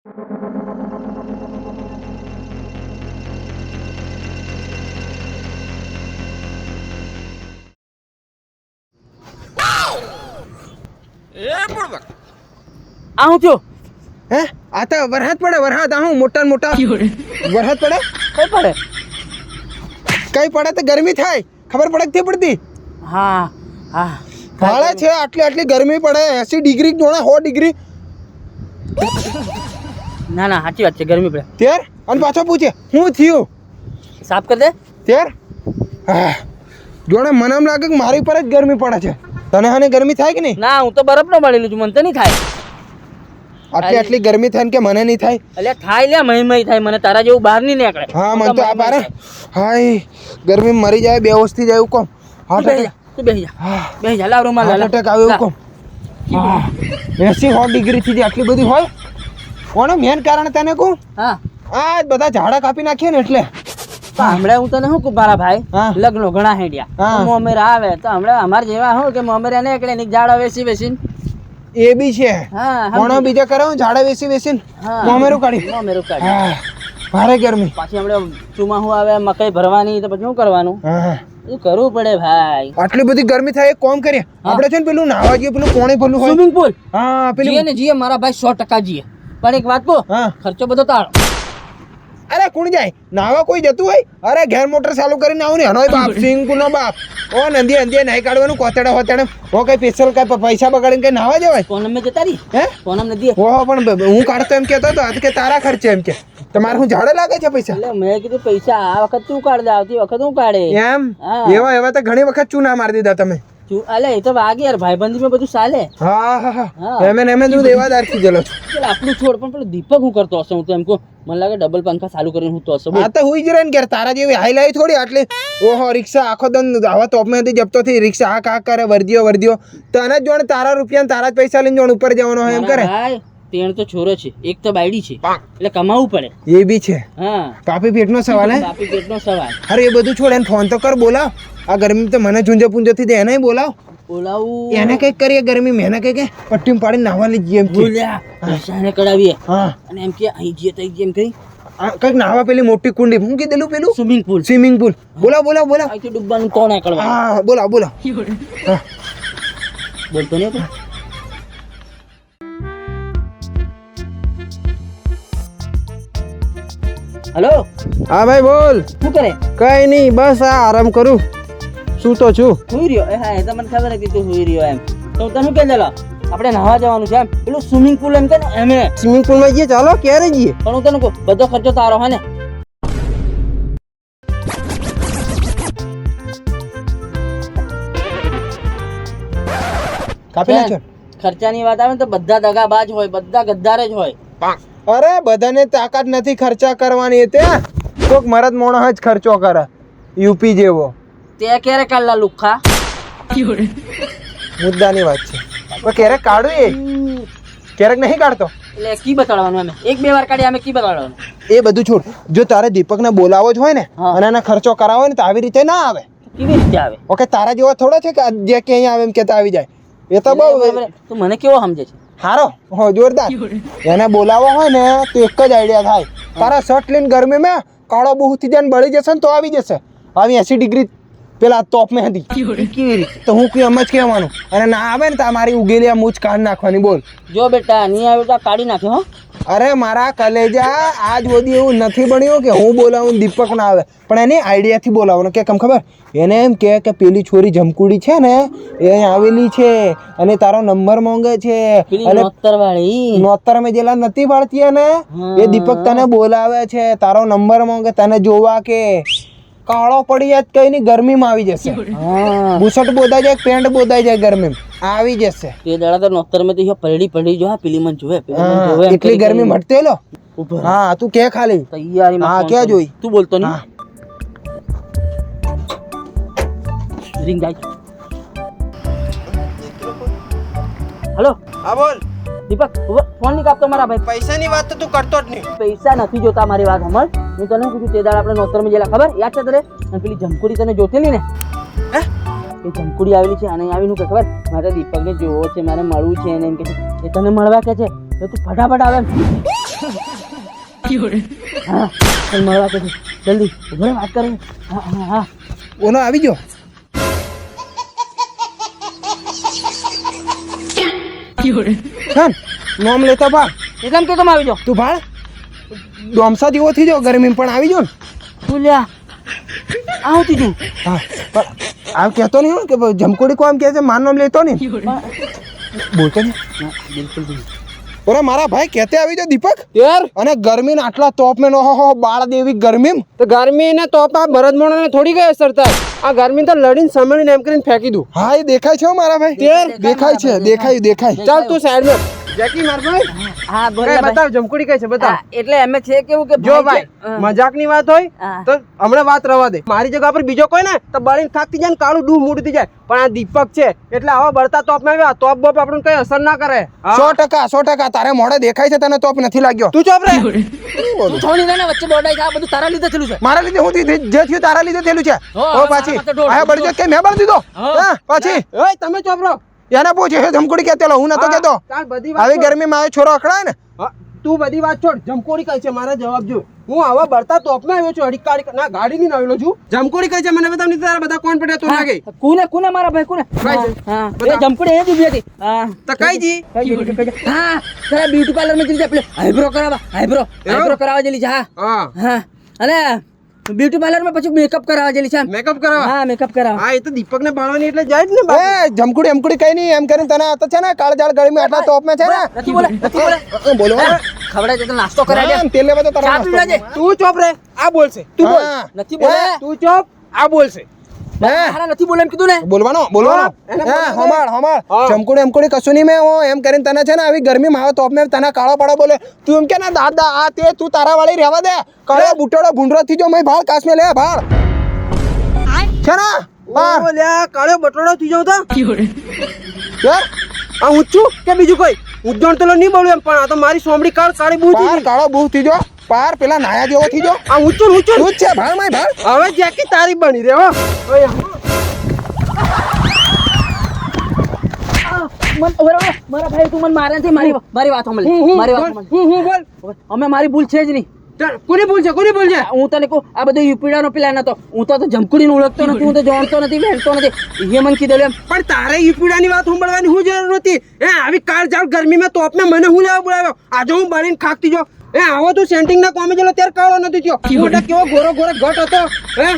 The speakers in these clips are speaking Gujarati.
આ થયો? હે? આ તો વરસાદ પડે વરસાદ. આવું મોટા મોટા. વરસાદ પડે? કઈ પડે? કઈ પડે તો ગરમી થાય. ખબર પડે કે પડતી? હા હા. ભાડે છે આટલી આટલી ગરમી પડે. એસી ડિગ્રી જોણે સો ડિગ્રી. ના ના સાચી વાત છે ગરમી પડે. તેર? અને પાછો પૂછે હું થયું? સાફ કરી દે. ત્યાર હા જોણે મને એમ લાગે કે મારી પર જ ગરમી પડે છે. તને હાને ગરમી થાય કે નહીં? ના હું તો બરફ નો મળેલું છું મને તો નહીં થાય. આટલી આટલી ગરમી થાય ને કે મને નહીં થાય? એટલે થાય લે મહી મહી થાય મને તારા જેવું બહાર નહીં નીકળે. હા મને તો આ બારે. હાય ગરમી મરી જાય બેહોશ થઈ જાય એવું કોમ. જા તું બેહી જા. હા. બેહી જા લાવ રૂમાલ હાર્ટ એટેક આવે એવું કોમ. હા. એસી સો ડિગ્રી થી આટલી બધી હોય કોને મેન કારણ તને કહું? હા. આ બધા ઝાડા કાપી નાખીએ ને એટલે. હમણાં હું તને શું કહું મારા ભાઈ. લગ્નો ઘણા હેડ્યા. મોમેરા આવે તો હમણાં અમારે જેવા હું કે મોમેરા ને એકડે ઝાડા વેસી વેસીને એ બી છે. કોણો બીજા કરે ઝાડા બેસી બેસીને મોમેરું કાઢી. મોમેરું કાઢી. ભારે ગરમી. પાછી હમણાં ચોમાસું આવે મકઈ ભરવાની તો પછી શું કરવાનું? કરવું પડે ભાઈ. આટલી બધી ગરમી થાય એક કોમ કરીએ. આપણે છે ને પેલું નાવા જઈએ પેલું કોણે પેલું સ્વિમિંગ પુલ હા જીએ પેલું ને જીએ મારા ભાઈ સો ટકા જીએ પણ એક વાત કહું હા. ખર્ચો બધો તારો. અરે કોણ જાય? નાવા કોઈ જતું હોય? અરે ઘેર મોટર ચાલુ કરીને આવું ને હનોય બાપ સિંકુ નો બાપ. ઓ નંદી અંદી નાઈ કાઢવાનું કોતડે હોતડે. ઓ કઈ પેશલ કઈ પૈસા બગાડીને કઈ નાવા જવાય? કોનમ મેં જતા રહી? હે? કોનમ નદી ઓહો પણ હું કાઢતો એમ કેતો હતો આ કે તારા ખર્ચે એમ કે. તમારે હું ઝાડે લાગે છે પૈસા? એટલે મેં કીધું પૈસા આ વખત તું કાઢ દે આવતી વખત હું કાઢે. એમ? એવા એવા તો ઘણી વખત ચૂના મારી દીધા તમે. તું અલે એ તો વાગે યાર ભાઈબંધી માં બધું ચાલે. હા હા હા. એમે એમે જ હું દેવાદારથી જલો આપણું છોડ પણ પેલો દીપક હું કરતો હશે હું તો એમ કહું મને લાગે ડબલ પંખા ચાલુ કરીને હું તો હશે. આ તો હુઈ જ રહે ને યાર તારા જેવી હાઈ લાઈ થોડી આટલી. ઓહો રિક્ષા આખો દન આવા તોપમાંથી જપતો થી રિક્ષા આ કા કરે વર્દીઓ વર્દીઓ. તને જોણે તારા રૂપિયા તારા જ પૈસા લઈને જોણ ઉપર જવાનો હોય એમ કરે. તેણ તો છોરો છે એક તો બાયડી છે. એટલે કમાવું પડે. એ બી છે. હા. પાપી પેટનો સવાલ હે? બાપી પેટનો સવાલ. અરે એ બધું છોડ એને ફોન તો કર બોલાવ. આ ગરમી તો મને ઝુંઝે પૂંજો થી દે એને બોલાવ. બોલાવું. એને કંઈક કરીએ ગરમી મેં એને કઈ કે પટ્ટી પાડીને નાવા લઈ જઈએ એમ કે. બોલ્યા. પૈસાને કઢાવીએ. હા. અને એમ કે અહીં જઈએ તો જેમ કઈ કંઈક નાવા પેલી મોટી કુંડી હું કીધેલું પેલું? Swimming pool. Swimming pool. બોલા બોલા બોલા અહીંથી ડૂબવાનું કોણ કરવા હા બોલા બોલા બોલતો નહીં હલો? હા ભાઈ બોલ. શું કરે? કઈ નહીં બસ આ આરામ કરું. શું તો છું? સુઈ રહ્યો? એ હા એ તો મને ખબર હતી તું સુઈ રહ્યો એમ. તો હું તને શું કહે ચાલો? આપણે નાહવા જવાનું છે એમ. પેલું સ્વિમિંગ પુલ એમ કે ને એમે સ્વિમિંગ પુલમાં જઈએ ચાલો ક્યારે જઈએ? પણ હું તને કહું બધો ખર્ચો તારો હે ને? કાપી નાખો ખર્ચાની વાત આવે ને તો બધા દગાબાજ હોય બધા ગદ્દાર જ હોય. અરે બધાને તાકાત નથી ખર્ચા કરવાની ત્યાં કોક મરદ મોણો જ ખર્ચો કરે. યુપી જેવો. તે ક્યારે કાઢલા લુખા? મુદ્દાની વાત છે. પણ ક્યારેક કાઢું એ? ક્યારેક નહીં કાઢતો? એટલે કી બતાડવાનું અમે એક બે વાર કાઢી અમે કી બતાડવાનું એ બધું છોડ. જો તારે દીપકને બોલાવો જ હોય ને અને એના ખર્ચો કરાવો ને તો આવી રીતે ના આવે. કેવી રીતે આવે? ઓકે તારા જેવા થોડા છે કે જે કે અહીંયા આવે એમ કેતા આવી જાય. એ તો બહુ તું મને કેવો સમજે છે? હારો હો જોરદાર. એને બોલાવો હોય ને તો એક જ આઈડિયા થાય. તારા શર્ટ લઈને ગરમીમાં કાળો બહુ થઈ જાય બળી જશે ને તો આવી જશે. આવી એસી ડિગ્રી પેલા તોપ મેં હતી. તો હું કઈ એમ જ કહેવાનું. અને ના આવે ને તમારી ઉગેલી મૂછ કાઢી નાખવાની બોલ. જો બેટા નહીં આવે તો કાઢી નાખ્યો હો. અરે મારા કલેજા આજ સુધી એવું નથી બન્યું કે હું બોલાવું દીપક ના આવે. પણ એની આઈડિયાથી બોલાવવાનું. કે કેમ ખબર? એને એમ કે કે પેલી છોરી જમકુડી છે ને એ આવેલી છે અને તારો નંબર માંગે છે. અને નોતર મેં જેલા નથી પાડતી ને એ દીપક તને બોલાવે છે. તારો નંબર માંગે તને જોવા કે. કાળો પડી જાય કઈ નહીં ગરમીમાં આવી જશે. બુશર્ટ બોદાઈ જાય પેન્ટ બોદાઈ જાય ગરમીમાં. આવી જશે. તે દાડા તો નોતર મે તો પલડી પલડી જો હા પેલી મન જોવે એટલી ગરમી મટતે લો. હા તું કે ખાલી. તૈયારી હા, કે જોઈ? તું બોલતો નહીં? રિંગ જાય. હેલો? હા બોલ. દીપક ફોન નહીં કાપતો મારા ભાઈ. પૈસાની વાત તો તું કરતો જ નહીં. પૈસા નથી જોતા મારી વાત સમજ હું તને શું કીધું? તે દાડા આપણે નોતરમાં જેલા ખબર? યાદ છે તને? અને પેલી જમકુડી તને જોતેલી ને? હે? એ જમકુડી આવેલી છે અને આવીને કે ખબર? મારે દીપકને જોવો છે મારે મળવું છે એને. એમ કે છે એ તને મળવા કે છે? તો તું ફટાફટ આવે. હા મળવા કે છે. જલ્દી ઊભો વાત કરે. હા હા હા. ઓનો આવી ગયો? નોમ લેતા ભાળ કે કેમ આવી જાઓ તું ભાળ? ડોમસા જેવો થઈ જાવ ગરમી પણ આવી જાવ ને. બોલ્યા આવતી તું હા પણ આમ કહેતો નહીં હો કે જમકોડી કોમ કહે છે માર લેતો નહીં. બોલતો નહીં. ના, બિલકુલ ઓરે મારા ભાઈ કેતે આવી જો દીપક. યાર. અને ગરમી આટલા તોપ મેં હો હો બાળ દેવી ગરમી તો ગરમી ને તોપ આ ભરતમોણા ને થોડી ગઈ અસર થાય આ ગરમી તો લડીને સમણીને એમ કરીને ફેંકી દઉં. હા એ દેખાય છે મારા ભાઈ. દેખાય છે દેખાય દેખાય. ચાલ તું સાઈડમાં જેકી માર ભાઈ? હા બોલ. બતાવ જમકુડી કઈ છે બતાવ. એટલે એમ છે કેવું કે જો ભાઈ હા. મજાકની વાત હોય તો હમણાં વાત રવા દે. મારી જગ્યા પર બીજો કોઈ ને તો બળીને થાકતી જાય ને કાળું ડૂ મૂડી થઈ જાય. પણ આ દીપક છે એટલે આવા બળતા તોપમાં આવ્યા તોપ બોપ આપણને કઈ અસર ના કરે. સો ટકા સો ટકા તારે મોડે દેખાય છે તને તોપ નથી લાગ્યો. તું ચોપ રે તું છોડી દે ને વચ્ચે દોડાઈ જા બધું તારા લીધે થયેલું છે. મારા લીધે હું જે થયું તારા લીધે થયેલું છે. ઓ પાછી. આયા બળી કે મેં બળી દીધો? હા. પાછી. ઓય તમે ચોપ રહો એને પૂછે હે જમકુડી હું નતો હા, બધી વાત આવી છોડ. ગરમીમાં આવે છોરો અકળાય ને? તું બધી વાત છોડ. જમકોડી કઈ છે મારા જવાબ જો. હું આવા બળતા તોપમાં આવ્યો છું કાડી ના ગાડી ની આવેલો છું. જમકોડી કઈ છે મને બતાવ નહીં તારા બધા કોણ પડ્યા તું લાગે કુને કોને મારા ભાઈ કોને? હા, જમકુડી એ જ ઊભી હતી. હા. તો કઈ જી? હા તારા બ્યુટી પાર્લરમાં જઈ પેલે આઈબ્રો કરાવા આઈબ્રો આઈબ્રો કરાવવા જલી જા. હા હા. હા. અને બ્યુટી પાર્લરમાં પછી મેકઅપ કરાવવા જેલી છે મેકઅપ કરાવવા? હા મેકઅપ કરાવવા. હા એ તો દીપક ને બાળવાની એટલે જાય જ ને બાપ. એ જમકુડી એમકુડી કઈ નહીં એમ કરીને તને આ તો છે ને કાળજાળ ગરમી આટલા તોપમાં છે ને. નથી બોલે નથી બોલે. બોલો. ખવડા જતો નાસ્તો કરાવી દે. તેલ લેવા તો તારા નાસ્તો. તું ચોપ રે આ બોલશે. તું બોલ. નથી બોલે. તું ચોપ આ બોલશે. નથી બોલે એમ કીધું ને? બોલવાનો? બોલવાનો? હા, બોલવા દે. હમાળ હમાળ હા. એમકુડી કશું નહીં મેં હું એમ કરીને તને છે ને આવી ગરમીમાં આવે તો મેં તને કાળો પાડો બોલે. તું એમ કે ને દાદા આ તે તું તારા વાળી રહેવા દે. કાળો બુટડો ભૂંડરો થી જો મેં ભાળ કાશ્મીર લે ભાળ. છે ને? બાર. લ્યા કાળો બટોડો થઈ જાવ તો. આ ઊંચું કે બીજું કોઈ? ઉદ્દોણ તો નહીં બોલું એમ પણ આ તો મારી સોમડી કાળ કાળી બહુ કાળો બહુ થઈ જો પાર પેલા નાયા જેવો થઈ જો આ ઊંચું ઊંચું. ઊંચ છે ભાળ માય ભાળ. હવે જેકી તારી બની રે હો. મન ઓરે ઓરે, મારા ભાઈ તું મને મારે છે મારી મારી વાત સાંભળ મારી વાત હું હું બોલ. અમે મારી ભૂલ છે જ નહીં. કોની ભૂલ છે કોની ભૂલ છે? હું તને કહું આ બધો યુપીડાનો પ્લાન હતો હું તો જમકુડીને ઓળખતો નથી હું તો જાણતો નથી વહેતો નથી. એ મને કીધેલું એમ. પણ તારે યુપીડાની વાત સાંભળવાની હું જરૂર નથી હે આવી કાળ જાળ ગરમીમાં તોપને મને હું લેવા બોલાવ્યો? આજે હું બળીને ખાકતી જો. એ આવો તું સેન્ટિંગ ના કોમે જેલો ત્યારે કાળો નથી થયો. મોઢા કેવો ગોરો ગોરો ઘટ હતો. હે?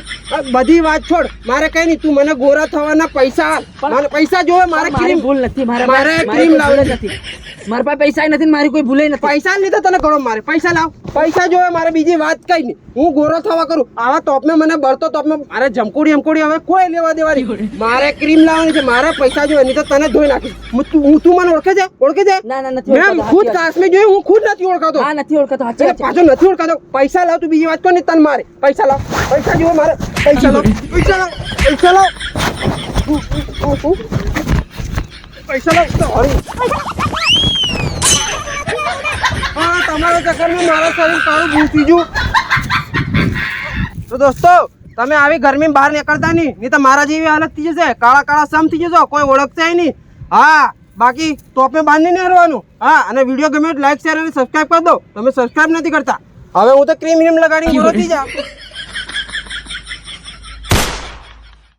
બધી વાત છોડ. મારે કઈ નહીં તું મને ગોરા થવાના પૈસા. મને પૈસા જોવે મારે ક્રીમ ભૂલ નથી મારે મારે ક્રીમ લાવવાની નથી. મારા પાસે પૈસા નથી મારી કોઈ ભૂલે નથી. પૈસા લીધે તને ઘણો મારે. પૈસા લાવ. પૈસા જોવે મારે બીજી વાત કઈ નહીં હું ગોરો થવા કરું. આવા તોપમે મને બળતો તોપમે મારે જમકુડી એમકુડી હવે કોઈ લેવા દેવાની મારે ક્રીમ લાવવાની છે મારે પૈસા જોવે નહીં તો તને ધોઈ નાખીશ. હું તું મને ઓળખે છે? ઓળખે છે? ના ના નથી મેં ખુદ કાશ્મીર જોયું હું ખુદ નથી ઓળખાતો. હા નથી ઓળખાતો સાચી પાછો નથી ઓળખતો. પૈસા લાવ તું બીજી વાત કર ને તને મારે. પૈસા લાવ. પૈસા જોવે મારે. પૈસા લાવ. પૈસા લાવ. પૈસા લાવ. પૈસા લાવ. હા તમારા ચક્કરમાં મારા શરીર તારું ભૂસી ગયું. તો દોસ્તો તમે આવી ગરમી બહાર નીકળતા નહીં. નહીં તો મારા જેવી હાલત થઈ જશે. કાળા કાળા સમ થઈ જશો. કોઈ ઓળખશે નહીં. હા બાકી તો આપણે બાંધી નહીં રહેવાનું. હા અને વીડિયો ગમે લાઈક શેર અને સબસ્ક્રાઈબ કરી દો. તમે સબસ્ક્રાઈબ નથી કરતા. હવે હું તો ક્રીમ વીમ લગાડીને ગોરો થઈ જા